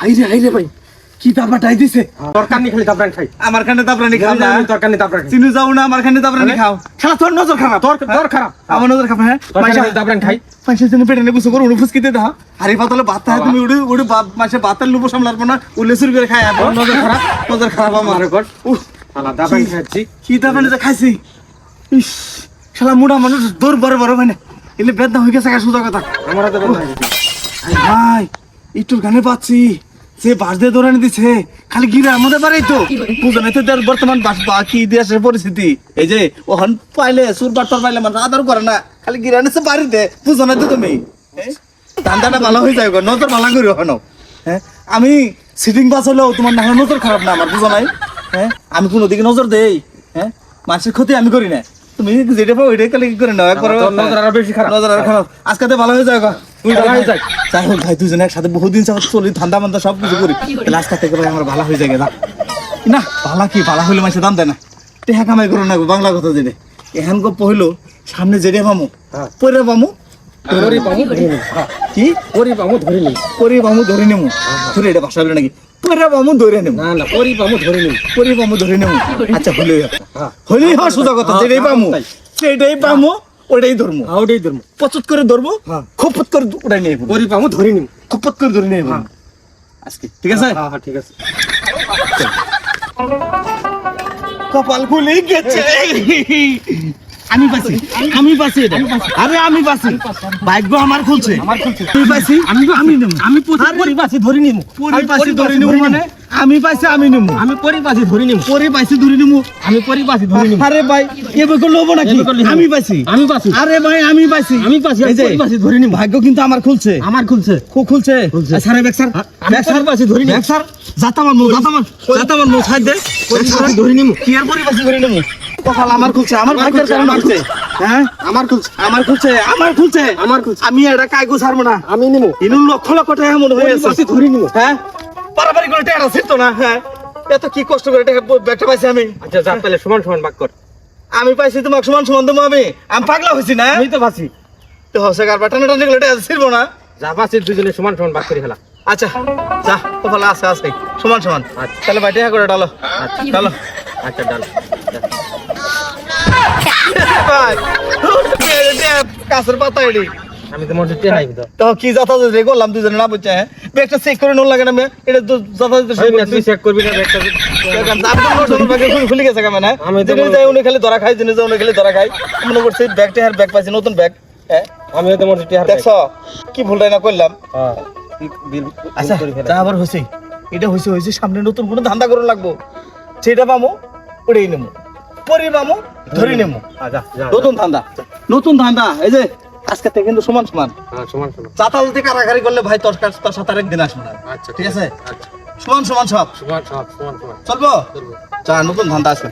হাইরে হাইরে ভাই কি দিছে? খালি খাই। আমার খানে দাবরানি খাও না চিনু যাও আমার খানে দাবরানি খাও। শালা তোর নজর খারাপ। তোর তোর খারাপ। আমার নজর খারাপ হ্যাঁ? নি খাই। পয়সা জন্য পেটে নেব সুগর উড়ু ফুসকিতে দাও। হারি পাতলে ভাত তুমি উড়ে উড়ে বাপ মাসে ভাতের লুবো সামলার না উল্লে শুরু করে খাই আমার নজর খারাপ। নজর খারাপ আমার। কর। উহ শালা তাপরান খাচ্ছি। কি দাবানি যে খাইছি? ইস শালা মুড়া মানুষ দৌড় বড় বড় ভাই না এলে বেদনা হয়ে গেছে সুদা কথা। আমার হাতে হয়ে ভাই একটু গানে পাচ্ছি সে বাস দিয়ে দৌড়ানি দিছে। খালি গিরে আমাদের বাড়াই তো। বুঝলেন তো তার বর্তমান বাস বাকি দেশের পরিস্থিতি। এই যে ওখান পাইলে সুর পাইলে মানুষ আদর করে না। খালি গিরে আনেছে বাড়িতে বুঝো না তো তুমি। হ্যাঁ? ধান্দাটা ভালো হয়ে যায় গো, নজর ভালো করি ওখানো হ্যাঁ? আমি সিটিং বাস হলেও তোমার না নজর খারাপ না আমার বুঝো নাই। হ্যাঁ? আমি কোনো দিকে নজর দেই। হ্যাঁ? মানুষের ক্ষতি আমি করি না। তুমি যেটা পাও ওইটাই করে নাও একবার নজর আরও বেশি খারাপ। নজর আরও খারাপ। আজকে তো ভালো হয়ে যায় গো। তুই ভালো হয়ে যায় যাই হোক ভাই দুজনে একসাথে বহুদিন চলি ধান্দা মান্দা সব কিছু করি। তাহলে আজকে থেকে ভাই আমার ভালো হয়ে যায় না না ভালা কি ভালা হইলে মাসে দাম দেয় না। টেহা কামাই করো না বাংলা কথা যেটা। এখান গো পহিলো সামনে যেটা পামু হ্যাঁ। পরে পামু পামু কি? পরি পামু ধরে নি। পরে পামু ধরে নেমু। ধরে এটা ভাষা হলো নাকি? পরে পামু ধরে নেমু। না না পরি পামু ধরে নি। পরে পামু ধরে নেমু। আচ্ছা। হ্যাঁ। সোজা কথা হ্যাঁ, যেটাই হ্যাঁ, পামু। সেটাই পামু ওটাই ধরমু। আউটেই ধরমু। পচত করে ধরবো হ্যাঁ। খপত করে ওটাই নিয়ে পড়ব পরি পামু ধরে নি খপত করে ধরে নিয়ে আজকে ঠিক আছে? হ্যাঁ হ্যাঁ ঠিক আছে। কপাল খুলে গেছে। আমি পাচ্ছি আমি পাচ্ছি এটা। আরে আমি পাচ্ছি ভাগ্য আমার খুলছে। আমার খুলছে। তুই পাইছি আমি আমি নেব আমি পরি পাছি ধরে নিমু। পাইছি ধরে নিব মানে? আমি পাইছি আমি নেব আমি ধরে নিমু। পাইছি ধরে নিব আমি ধরে নিমু। আরে ভাই করে লব নাকি? আমি পাইছি আমি পাছি আরে ভাই আমি পাইছি আমি পাছি ধরে নিমু। ভাগ্য কিন্তু আমার খুলছে। আমার খুলছে। খুব খুলছে। সারে ব্যাগ স্যার আমি পরি পাছি ধরে নিমু। স্যার যাতা যাতা যাতা দে। ধরে নিমু। কি আর পরিবাসী ধরে নেব কপাল আমার খুলছে আমার ভাগ্যের কারণে খুলছে। হ্যাঁ? আমার খুলছে। আমার খুলছে আমার খুলছে। আমার খুলছে। আমি এটা কাইগো ছাড়বো না। আমি নিমু। ইনুন লক্ষ লক্ষ টাকা মনে হয়ে আছে। ধরে নিমু। হ্যাঁ? পারাপারি করে টাকা ছিল তো না হ্যাঁ? এত কি কষ্ট করে টাকা ব্যাগটা পাইছি আমি? আচ্ছা যা তাহলে সমান সমান ভাগ কর। আমি পাইছি তোমাকে সমান সমান দেবো আমি। আমি পাগলা হয়েছি না? আমি তো পাছি তো হসে কারবার টানা টানি করে টাকা ছিলবো না? যা পাছি দুজনে সমান সমান ভাগ করে ফেলা। আচ্ছা যা কপাল আছে আছে। সমান সমান। আচ্ছা। তাহলে ভাই টাকা করে ডালো আচ্ছা। ডালো আচ্ছা ডাল কাছের পাতা আমি তো মোটে টেহাই তো। তো কি যথাযথ রে করলাম বুঝছে হ্যাঁ? ব্যাগটা চেক করে লাগে না এটা তো এই না, তুই চেক করবি। না ব্যাগটা খুলে গেছে কেমন হ্যাঁ আমি তো জিনিস মনে- যায় উনি খালি ধরা খাই জিনিস উনি খালি ধরা খাই মনে করছি ব্যাগটা হ্যাঁ ব্যাগ পাইছি নতুন ব্যাগ হ্যাঁ? আমিও তো মোটে টেহাই দেখছ? কি ভুলটাই না করলাম? হ্যাঁ। আচ্ছা যা আবার হয়েছে এটা হয়েছে হয়েছে সামনে নতুন কোনো ধান্দা করুন লাগবো। যেটা পামো ওটাই নেব পরে পামো ধরে নেব নতুন ধান্দা। নতুন ধান্দা এই যে আজকে থেকে কিন্তু সমান সমান। চাতাল সমান সমান। চাতালতে কারাগারি করলে ভাই তোর কাছ তোর সাথে আরেকদিন আসব না। আচ্ছা ঠিক আছে? আচ্ছা। সমান সমান সব। সমান সমান সমান সমান। চলবো? চলবো। চা নতুন ধান্দা আসবে